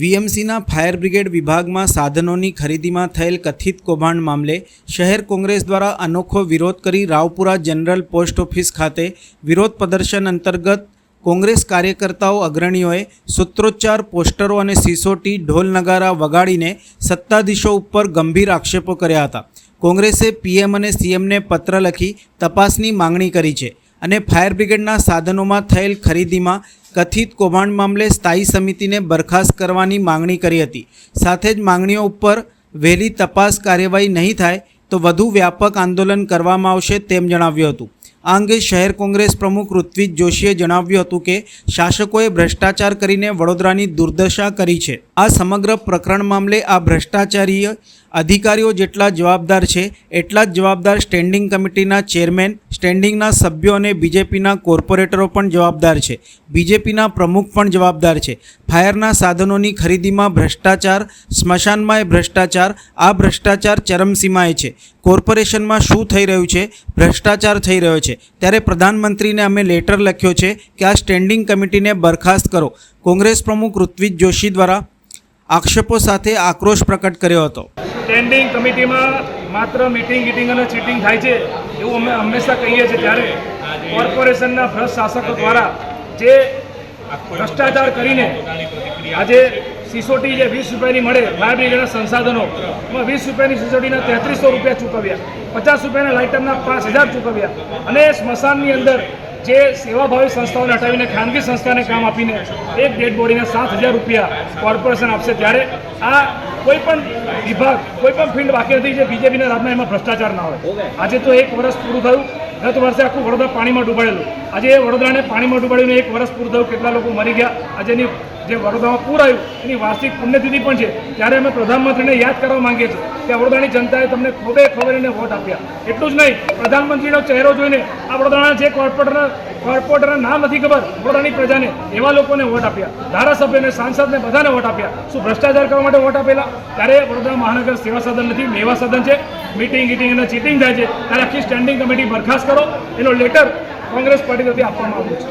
વીએમસીના fire brigade વિભાગમાં સાધનોની ખરીદીમાં થયેલ કથિત કૌભાંડ મામલે શહેર કોંગ્રેસ દ્વારા અનોખો વિરોધ કરી રાવપુરા જનરલ પોસ્ટ ઓફિસ ખાતે વિરોધ પ્રદર્શન અંતર્ગત કોંગ્રેસ કાર્યકર્તાઓ અગ્રણીઓએ સૂત્રોચ્ચાર, પોસ્ટરો અને સિસોટી ઢોલ નગારા વગાડીને સત્તાધીશો ઉપર ગંભીર આક્ષેપો કર્યા હતા. કોંગ્રેસે પીએમ અને સીએમને પત્ર લખી તપાસની માંગણી કરી છે. અને ફાયર બ્રિગેડના સાધનોમાં થયેલ ખરીદીમાં કથિત કૌભાંડ મામલે સ્થાયી સમિતિને બરખાસ્ત કરવાની માંગણી કરી હતી. સાથે જ માંગણીઓ ઉપર વહેલી તપાસ કાર્યવાહી નહીં થાય તો વધુ વ્યાપક આંદોલન કરવામાં આવશે તેમ જણાવ્યું હતું. આ અંગે શહેર કોંગ્રેસ પ્રમુખ ઋત્વિજ જોશીએ જણાવ્યું હતું કે શાસકોએ ભ્રષ્ટાચાર કરીને વડોદરાની દુર્દશા કરી છે. આ સમગ્ર પ્રકરણ મામલે આ ભ્રષ્ટાચારીય અધિકારીઓ જેટલા જવાબદાર છે, એટલા જ જવાબદાર સ્ટેન્ડિંગ કમિટીના ચેરમેન, સ્ટેન્ડિંગના સભ્યો અને બીજેપીના કોર્પોરેટરો પણ જવાબદાર છે. બીજેપીના પ્રમુખ પણ જવાબદાર છે. ફાયરના સાધનોની ખરીદીમાં ભ્રષ્ટાચાર, સ્મશાનમાં એ ભ્રષ્ટાચાર, આ ભ્રષ્ટાચાર ચરમસીમાએ છે. કોર્પોરેશનમાં શું થઈ રહ્યું છે? ભ્રષ્ટાચાર થઈ રહ્યો છે. ત્યારે પ્રધાનમંત્રીને અમે લેટર લખ્યો છે કે આ સ્ટેન્ડિંગ કમિટીને બરખાસ્ત કરો. કોંગ્રેસ પ્રમુખ ઋત્વિજ જોશી દ્વારા આક્ષેપો સાથે આક્રોશ પ્રકટ કર્યો હતો. સ્ટેન્ડિંગ કમિટીમાં માત્ર મીટિંગ ગીટિંગ અને ચીટિંગ થાય છે એવું અમે હંમેશા કહીએ છીએ ત્યારે કોર્પોરેશનના ભ્રષ્ટ શાસકો દ્વારા જે ભ્રષ્ટાચાર કરીને આજે સિસોટી જે વીસ રૂપિયાની મળે ફાયર બ્રિગેડના સંસાધનો. એમાં વીસ રૂપિયાની સિસોટીના તેત્રીસો રૂપિયા ચૂકવ્યા. પચાસ રૂપિયાના લાઇટરના પાંચ હજાર ચૂકવ્યા. અને સ્મશાનની અંદર જે સેવાભાવી સંસ્થાઓને હટાવીને ખાનગી સંસ્થાને કામ આપીને એક ડેડ બોડીના સાત હજાર રૂપિયા કોર્પોરેશન આપશે ત્યારે આ કોઈ પણ વિભાગ કોઈ પણ ફિલ્ડ બાકી નથી જે બીજેપીના રાજમાં એમાં ભ્રષ્ટાચાર ના હોય. આજે તો એક વર્ષ પૂરું થયું. ગત વર્ષે આખું વડોદરા પાણીમાં ડૂબાડેલું આજે એ વડોદરાને પાણીમાં ડૂબાડીને એક વર્ષ પૂરું થયું. કેટલા લોકો મરી ગયા. આજેની જે વડોદરામાં પૂર આવ્યું એની વાર્ષિક પુણ્યતિથિ પણ છે. ત્યારે અમે પ્રધાનમંત્રીને યાદ કરવા માંગીએ છીએ કે વડોદરાની જનતાએ તમને ખોબે ખબરીને વોટ આપ્યા. એટલું જ નહીં, પ્રધાનમંત્રીનો ચહેરો જોઈને આ વડોદરાના જે કોર્પોરેટર કોર્પોરેટરના નામ નથી ખબર, વડોદરાની પ્રજાને એવા લોકોને વોટ આપ્યા. ધારાસભ્યને સાંસદને બધાને વોટ આપ્યા. શું ભ્રષ્ટાચાર કરવા માટે વોટ આપેલા? ત્યારે વડોદરા મહાનગર સેવા સદન નથી, મેવા સદન છે. મીટિંગ, ગીટિંગ અને ચીટિંગ થાય છે. ત્યારે આખી સ્ટેન્ડિંગ કમિટી બરખાસ્ત કરો. એનો લેટર કોંગ્રેસ પાર્ટી તરફથી આપવામાં આવ્યો છે.